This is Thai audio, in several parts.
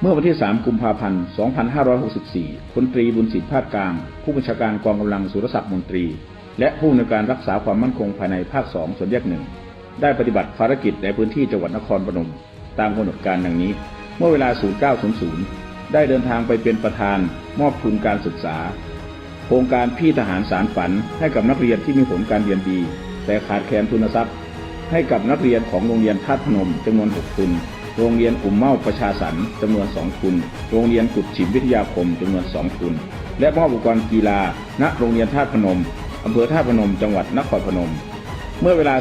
เมื่อวันที่ 3 กุมภาพันธ์ 2564พลตรีบุญสิทธิภาคกลาง ผู้บัญชาการกองกำลังสุรศักดิ์มนตรี และผู้ในวยการรักษาความมั่นคงภายในภาค 2 ส่วนแยกหนึ่ง ได้ปฏิบัติภารกิจในพื้นที่จังหวัดนครพนม ตามกำหนดการดังนี้ เมื่อเวลา 0900 ได้เดินทางไปเป็นประธานมอบทุนการศึกษา โครงการพี่ทหารสารฝันให้กับนักเรียนที่มีผลการเรียนดี แต่ขาดแคลนทุนทรัพย์ ให้กับนักเรียนของโรงเรียนท่าพนมจำนวน 6 ทุน โรงเรียนอุ่มเมาประชาสรรจำนวน 2 ทุน โรงเรียนกุดฉิมวิทยาคมจำนวน 2 ทุน และมอบอุปกรณ์กีฬา ณ โรงเรียนท่าพนมอำเภอท่าพนม จังหวัดนครพนม เมื่อเวลา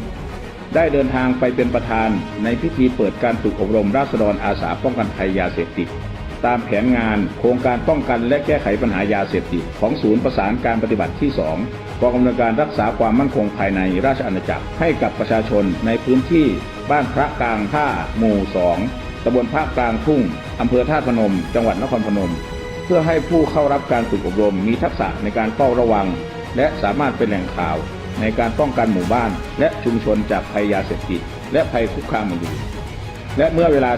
11.00 ได้เดินทางไปเป็นประธานในพิธีเปิดการฝึกอบรมราษฎรอาสาป้องกันภัยยาเสพติด ตามแผนงานโครงการป้องกันและแก้ไขปัญหายาเสพติดของศูนย์ประสานการปฏิบัติที่ 2กองกำลังการรักษาความมั่นคงภายในราชอาณาจักรให้กับประชาชนในพื้นที่บ้านพระกลางท่าหมู่ 2ตำบลภาคกลางทุ่งอำเภอท่าตุพนม จังหวัดนครพนม เพื่อให้ผู้เข้ารับการฝึกอบรมมีทักษะในการเฝ้าระวัง และสามารถเป็นแหล่งข่าวในการป้องกันหมู่บ้าน และชุมชนจากภัยยาเสพติดและภัยคุกคามอื่น และเมื่อเวลา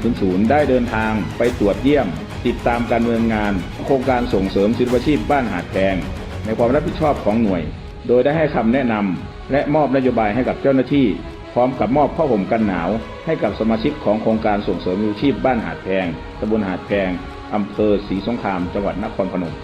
13.00 ได้เดินทางไปตรวจเยี่ยม ติดตามการเมืองงาน โครงการส่งเสริมศิลปาชีพบ้านหาดแพงในความรับผิดชอบของหน่วย โดยได้ให้คำแนะนำและมอบนโยบายให้กับเจ้าหน้าที่ พร้อมกับมอบผ้าห่มกันหนาว ให้กับสมาชิกของโครงการส่งเสริมวิชาชีพบ้านหาดแพงตำบลหาดแพงอำเภอศรีสงคราม จังหวัดนครพนม